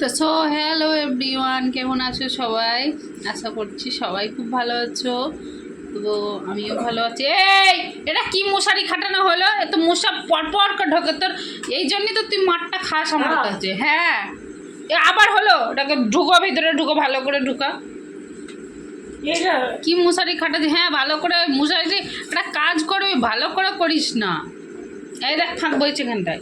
তো so hello everyone কেমন আছো সবাই? আশা করছি সবাই খুব ভালো আছো। তো আমিও ভালো আছি। এই এটা কি মশারি খাটানো হলো? এ তো মশা পরপর করে ঢোকে তোর। এই জন্যই তো তুই মাঠটা খাস আমার হ্যাঁ। কাছে। হ্যাঁ। এ আবার হলো? এটাকে ঢুকো ভিতরে ঢুকো ভালো করে ঢুকা। কি মশারি খাটাচ্ছি হ্যাঁ ভালো করে মশারি একটা কাজ করবি ভালো করে করিস না। এই দেখ ফাঁক বইছে এখানটায়।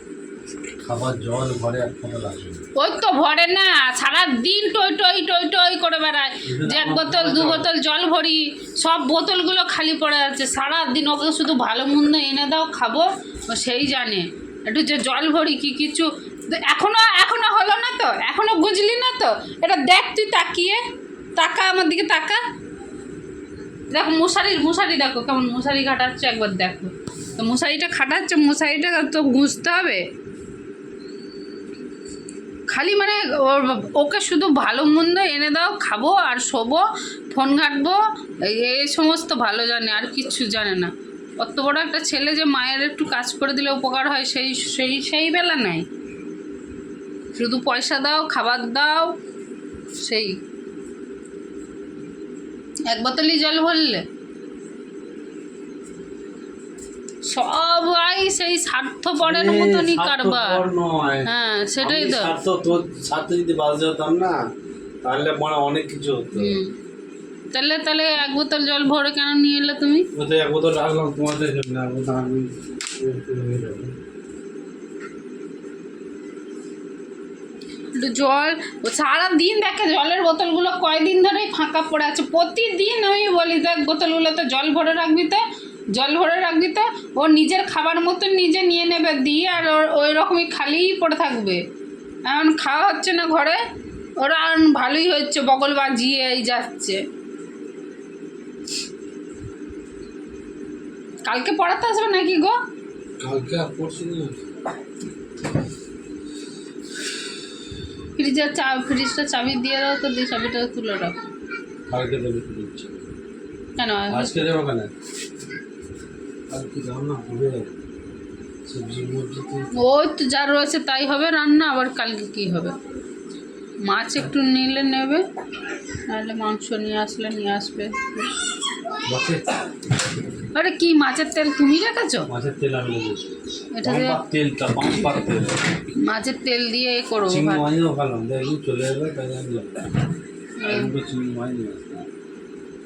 খাবার জল ঘরে এক ফোঁটা লাগবে ওই তো ভরে না সারা দিন টই টই টই টই করে বেড়ায়। যে এক বোতল দু বোতল জল ভরি সব বোতলগুলো খালি পড়ে আছে। সারা দিন ওকে শুধু ভালো মন্দ এনে দাও খাব ও সেই জানে। একটু যে জল ভরি কি কিছু এখনও এখনও হলো না তো? এখনও বুঝলি না তো? এটা দেখ তুই তাকিয়ে। তাকা আমার দিকে তাকা। দেখো মশারির মশারি দেখো কেমন মশারি খাটাচ্ছে একবার দেখো। তো মশারিটা খাটাচ্ছে মশারিটা তো গুঁজতে হবে। খালি মানে ওকে শুধু ভালো মন্দ এনে দাও, খাব আর শোবো, ফোন ঘাঁটবো এই সমস্ত ভালো জানে, আর কিচ্ছু জানে না। অত বড় একটা ছেলে যে মায়ের একটু কাজ করে দিলে উপকার হয়, সেই সেই সেই বেলা নাই। শুধু পয়সা দাও, খাবার দাও, সেই। এক বোতলই জল ভরলে। সবাই সেই স্বার্থপরের মতনই কারবার। হ্যাঁ সেটাই তো। স্বার্থ তোর স্বার্থ যদি বাজে হতাম না তাহলে মনে অনেক কিছু হতো। তাহলে তাহলে এক বোতল জল ভরে কেন নিয়ে এলে তুমি? এক বোতল রাখলাম তোমাদের জন্য এক বোতল আমি জল ও সারা দিন দেখে জলের বোতলগুলো কয়দিন ধরেই ফাঁকা পড়ে আছে। প্রতিদিন আমি বলি দেখ বোতলগুলোতে জল ভরে রাখবি তো জল ভরে রাখবি তো ও নিজের খাবার মতো নিজে নিয়ে নেবে দিয়ে আর ওর- ওই রকমই খালিই পড়ে থাকবে। এখন খাওয়া হচ্ছে না ঘরে ওরা ভালোই হচ্ছে বগল বাজিয়ে এই যাচ্ছে। কালকে পড়াতে আসবে নাকি গো? কালকে আর পড়ছি না। ফ্রিজের চা ফ্রিজটা চাবি দিয়ে দাও তো দিয়ে চাবিটা তুলে রাখো। কালকে দেবে কেন? আজকে দেবো কেন কালকে যাও না হবে সবজি মবজি ওই তো যা রয়েছে তাই হবে রান্না আবার কালকে কি হবে? মাছ একটু নিলে নেবে নাহলে মাংস নিয়ে আসলে নিয়ে আসবে। আরে কি মাছের তেল তুমি রেখেছো? মাছের তেল আমি এটা মাছের তেল দিয়ে। মাছও ভালো চলে যাবে তাই আমি যাব দুটো চিংড়ি মাছ নিয়ে আসলাম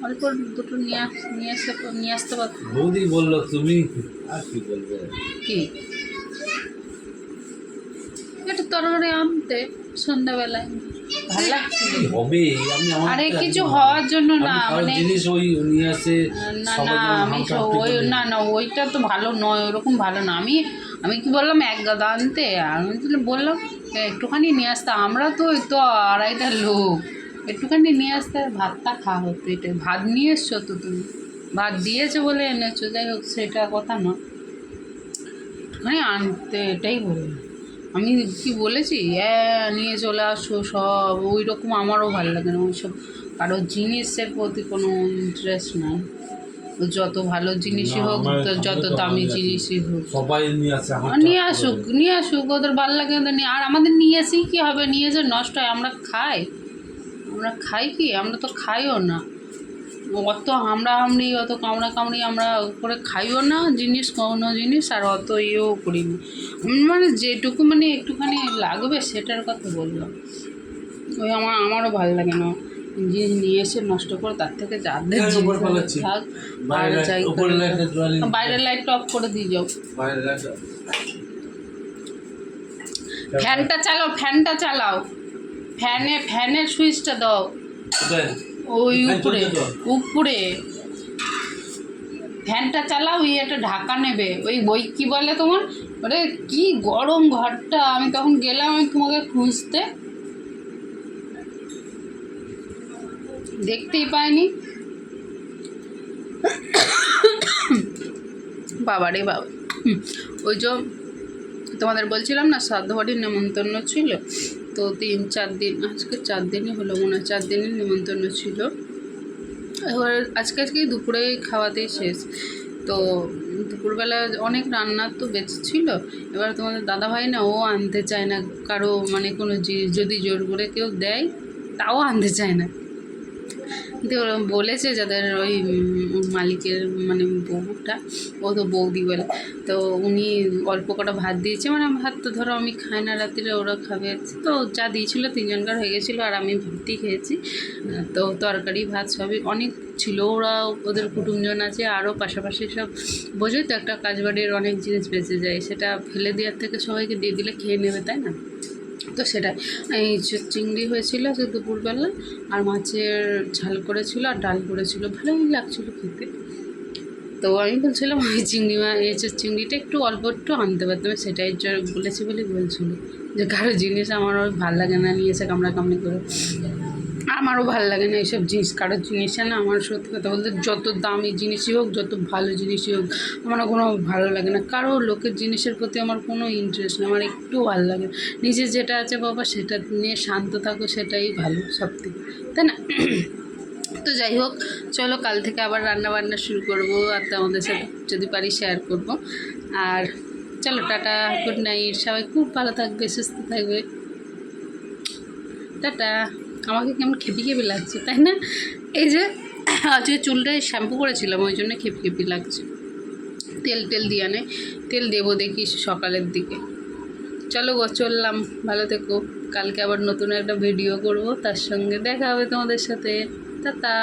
অল্প দুটো নিয়ে নিয়ে আসতে নিয়ে আসতে বৌদি বলল তুমি আর কি বলবে? কি? একটু তরকারি আনতে সন্ধ্যাবেলায়। ভালো লাগছে। কি হবে? আমি আরে কিছু হওয়ার জন্য না মানে জিনিস ওই নিয়ে আসে না না আমি ওই না না ওইটা তো ভালো নয় ওরকম ভালো না। আমি আমি কি বললাম এক গাদা আনতে? আমি বললাম একটুখানি নিয়ে আসতে। আমরা তো ওই তো আড়াইটা লোক। একটুখানি নিয়ে আসতে ভাতটা খাওয়া হতো এটা ভাত নিয়ে এসছো তো তুমি? ভাত দিয়েছ বলে এনেছো যাই হোক সেটা কথা না। একটুখানি আনতে এটাই বললাম আমি কি বলেছি? হ্যাঁ নিয়ে চলে আসো সব। ওই রকম আমারও ভালো লাগে না। ওইসব কারও জিনিসের প্রতি কোনো ইন্টারেস্ট নাই। ও যত ভালো জিনিসই হোক তো যত দামি জিনিসই হোক। সবাই নিয়ে আসুক নিয়ে আসুক ওদের ভালো লাগে ওদের নিয়ে আর আমাদের নিয়ে আসি কি হবে? নিয়ে এসে নষ্ট হয় আমরা খাই। আমরা খাই কি? আমরা তো খাইও না। অত হামড়া হামড়ি অত কামড়া কামড়ি আমরা করে খাইও না জিনিস কোনো জিনিস আর অত ইয়েও করিনি। মানে যেটুকু মানে একটুখানি লাগবে সেটার কথা বললাম। ওই আমার আমারও ভালো লাগে না। জিনিস নিয়ে এসে নষ্ট করে তার থেকে যাদের। থাক আর যাই বাইরের লাইট অফ করে দিয়ে যাও। ফ্যানটা চালাও ফ্যানটা চালাও। ফ্যানে ফ্যানের সুইচটা দাও। ওই উপরে উপরে। ফ্যানটা চালাও ওই একটা ঢাকা নেবে। ওই বই কি বলে তোমার? ওরে কি গরম ঘরটা। আমি তখন গেলাম আমি তোমাকে খুঁজতে। দেখতেই পাইনি। বাবারে বাবা। ওই যে তোমাদের বলছিলাম না শ্রাদ্ধ বাড়ির নেমন্তন্ন ছিল। তো তিন, চার দিন, আজকে চার দিনই হলো মনে হয়, চার দিনের নিমন্ত্রণ ছিল। এবার আজকে আজকে দুপুরে খাওয়াতেই শেষ। তো দুপুরবেলা অনেক রান্নার তো বেঁচে ছিল। এবার তোমাদের দাদা ভাই না, ও আনতে চায় না, কারও মানে কোনো জিনিস যদি জোর করে কেউ দেয়, তাও আনতে চায় না। কিন্তু বলেছে যাদের ওই মালিকের মানে বউটা, ও তো বৌদি বলে। তো উনি অল্প কটা ভাত দিয়েছে মানে ভাত তো ধরো আমি খাই না রাত্রিরে ওরা খাবে। তো যা দিয়েছিল তিনজনকার হয়ে গেছিল, আর আমি ভাতই খেয়েছি। তো তরকারি, ভাত সবই অনেক ছিল। ওরা, ওদের কুটুমজন আছে আরও পাশাপাশি সব বোঝোই তো একটা কাজবাড়ির অনেক জিনিস বেঁচে যায়। সেটা ফেলে দেওয়ার থেকে সবাইকে দিয়ে দিলে খেয়ে নেবে, তাই না? তো সেটাই। এই চিংড়ি হয়েছিল সে দুপুরবেলা, আর মাছের ঝাল করেছিল আর ডাল করেছিল। ভালোই লাগছিল খেতে। তো আমি বলছিলাম, ওই চিংড়ি মাছ এসে চিংড়িটা একটু অল্প একটু আনতে পারতাম, সেটাই বলেছি বলে বলছিল। যে কারও জিনিস আমার ভালো লাগে না, নিয়ে এসে কামড়া কামড়ি করে। আমারও ভালো লাগে না এইসব জিনিস, কারোর জিনিসে না, আমার সত্যি কথা বলতে যত দামি জিনিসই হোক, যত ভালো জিনিসই হোক, আমার কোনো ভালো লাগে না। কারও লোকের জিনিসের প্রতি আমার কোনো ইন্টারেস্ট নেই আমার একটু ভালো লাগে। না। নিজের যেটা আছে বাবা, সেটা নিয়ে শান্ত থাকো, সেটাই ভালো সব থেকে তাই না? তো যাই হোক, চলো কাল থেকে আবার রান্না বান্না শুরু করব, আর তোমাদের সাথে যদি পারি শেয়ার করব। আর চলো টাটা গুড নাইট সবাই খুব ভালো থাকবে, সুস্থ থাকবে। টাটা। আমাকে কেমন খেপি খেপি লাগছে, তাই না? এই যে, আজকে চুলটায় শ্যাম্পু করেছিলাম, ওই জন্য খেপি খেপি লাগছে। তেল টেল দিয়ে নে তেল দেবো দেখি সকালের দিকে। চলো গো, চললাম, ভালো থেকো। কালকে আবার নতুন একটা ভিডিও করব, তার সঙ্গে দেখা হবে তোমাদের সাথে। টাটা!